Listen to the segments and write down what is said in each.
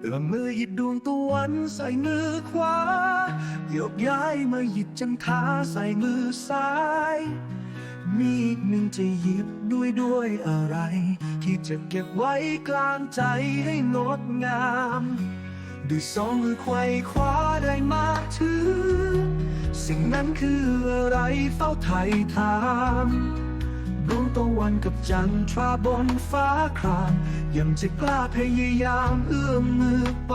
เอื้อมมือหยิบดวงตะวันใส่มือขวาโยกย้ายมาหยิบจันทราใส่มือซ้าย มีอีกหนึ่งจะหยิบด้วยด้วยอะไร ที่จะเก็บไว้กลางใจให้งดงามด้วยสองมือไขว้คว้าได้มาถือ สิ่งนั้นคืออะไรเฝ้าไทยถามดวงตะวันกับจันทราบนฟ้าคราม ยังจะกล้าพยายามเอื้อมมือไป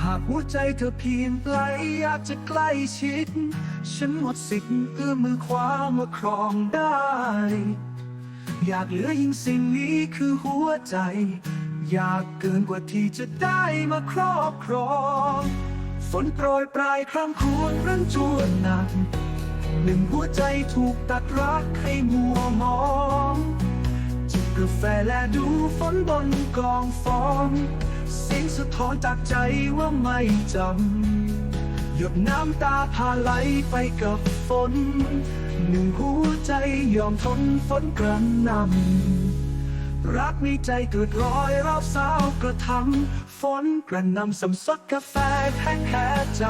หากหัวใจเธอเพียงไกลอยากจะใกล้ชิด ฉันหมดสิทธิ์เอื้อมมือคว้ามาครองได้ อยากเหลือยิ่งสิ่งนี้คือหัวใจ อยากเกินกว่าที่จะได้มาครอบครองฝนโปรยปลายครั้งควรรันจวนหนักหนึ่งหัวใจถูกตัดรักให้มัวมอง แฟและดูฝนบนกองฟองเสียงสะท้อนจากใจว่าไม่จำ หยดน้ำตาพาไหลไปกับฝน หนึ่งหัวใจยอมทนฝนกระหนำรักในใจเกิดรอยรอบสาวกระทำฝนกระหนำสำสดกาแฟแพ้แค่ใจ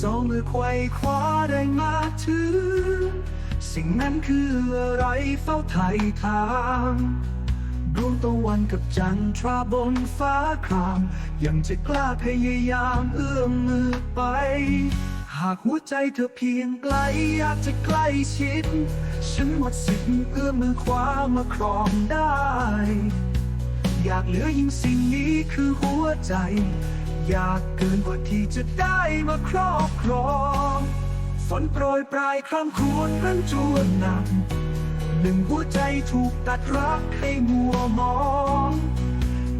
สองมือไขว้คว้าได้มาถือสิ่งนั้นคืออะไรเฝ้าไทยทางดวงตะวันกับจันทราบนฟ้าคราม ยังจะกล้าพยายามเอื้อมมือไป หากหัวใจเธอเพียงไกลอยากจะใกล้ชิด ฉันหมดสิทธิ์เอื้อมมือคว้ามาครองได้ อยากเหลือยิ่งสิ่งนี้คือหัวใจ อยากเกินกว่าที่จะได้มาครอบครองฝนโปรยปลายครั้งควรรันจวนหนักหนึ่งหัวใจถูกตัดรักให้มัวมอง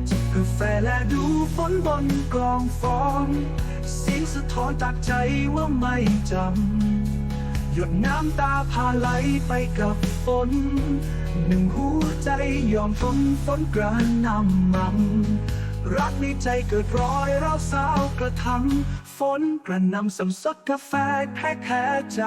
จิบกาแฟและดูฝนบนกองฟองเสียงสะท้อนจากใจว่าไม่จำ ยดน้ำตาพาไหลไปกับฝน หนึ่งหัวใจยอมทนฝนกระหนำมัน รักในใจเกิดรอยร้าวสาวกระทำฝนกระหนำสำสดกาแฟแท้แค่ใจ